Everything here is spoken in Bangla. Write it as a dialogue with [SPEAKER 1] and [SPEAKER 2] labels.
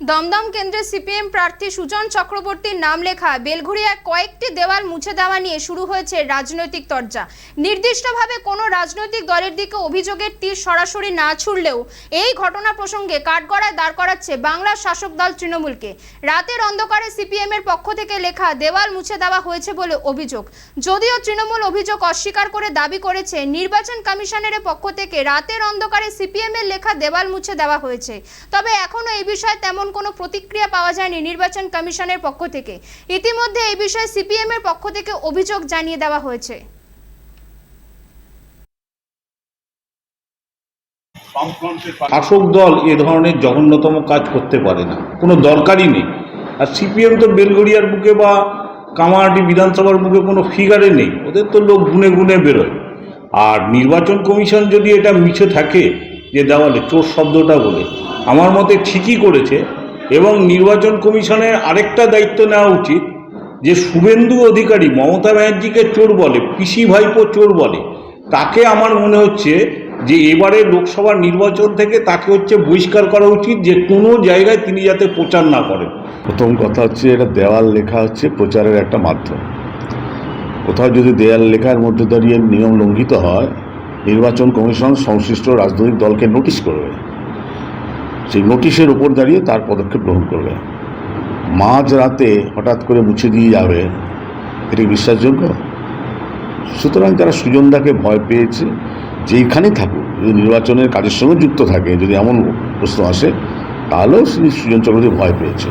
[SPEAKER 1] দমদম কেন্দ্রে সিপিএম প্রার্থী সুজন চক্রবর্তীর নাম লেখা বেলঘুরিয়ায় কয়েকটি দেওয়াল মুছে দেওয়া নিয়ে শুরু হয়েছে রাজনৈতিক তরজা। নির্দিষ্টভাবে কোনো রাজনৈতিক দলের দিকে অভিযোগের তীর সরাসরি না ছুড়লেও এই ঘটনা প্রসঙ্গে কাঠগড়ায় দাঁড় করাচ্ছে বাংলার শাসক দল তৃণমূলকে। রাতের অন্ধকারে সিপিএম এর পক্ষ থেকে লেখা দেওয়াল মুছে দেওয়া হয়েছে বলে অভিযোগ। যদিও তৃণমূল অভিযোগ অস্বীকার করে দাবি করেছে, নির্বাচন কমিশনের পক্ষ থেকে রাতের অন্ধকারে সিপিএম এর লেখা দেওয়াল মুছে দেওয়া হয়েছে। তবে এখনও এই বিষয়ে তেমন কোনো প্রতিক্রিয়া পাওয়া যায়নি নির্বাচন কমিশনের পক্ষ থেকে। ইতিমধ্যে এই বিষয়ে সিপিএম এর পক্ষ থেকে অভিযোগ জানিয়ে দেওয়া হয়েছে।
[SPEAKER 2] শাসক দল এ ধরনের জঘন্যতম কাজ করতে পারে না। কোনো দরকারই নেই। আর সিপিএম তো বেলগড়িয়ার বুকে বা কামারহাটি বিধানসভার বুকে কোনো ফিগারে নেই। ওদের তো লোক গুনে গুনে বেরোয়। আর নির্বাচন কমিশন যদি এটা মিছে থাকে, যে দেওয়ালে চোর শব্দটা বলে আমার মতে ঠিকই করেছে এবং নির্বাচন কমিশনের আরেকটা দায়িত্ব নেওয়া উচিত যে শুভেন্দু অধিকারী মমতা ব্যানার্জিকে চোর বলে, পিসি ভাইপো চোর বলে। তাকে আমার মনে হচ্ছে যে এবারে লোকসভা নির্বাচন থেকে তাকে হচ্ছে বহিষ্কার করা উচিত যে কোনো জায়গায় তিনি যাতে প্রচার না করেন।
[SPEAKER 3] প্রথম কথা হচ্ছে এটা দেওয়াল লেখা হচ্ছে প্রচারের একটা মাধ্যম। কোথাও যদি দেয়াল লেখার মধ্যে দাঁড়িয়ে নিয়ম লঙ্ঘিত হয়, নির্বাচন কমিশন সংশ্লিষ্ট রাজনৈতিক দলকে নোটিশ করবে। সেই নোটিশের উপর দাঁড়িয়ে তার পদক্ষেপ গ্রহণ করবে। মাঝ রাতে হঠাৎ করে মুছে দিয়ে যাবে, এটি বিশ্বাসযোগ্য? সুতরাং তারা সুজনদাকে ভয় পেয়েছে যেইখানেই থাকুক, যদি নির্বাচনের কাজের সঙ্গে যুক্ত থাকে, যদি এমন প্রশ্ন আসে, তাহলেও শ্রী সুজন চক্রবর্তী ভয় পেয়েছে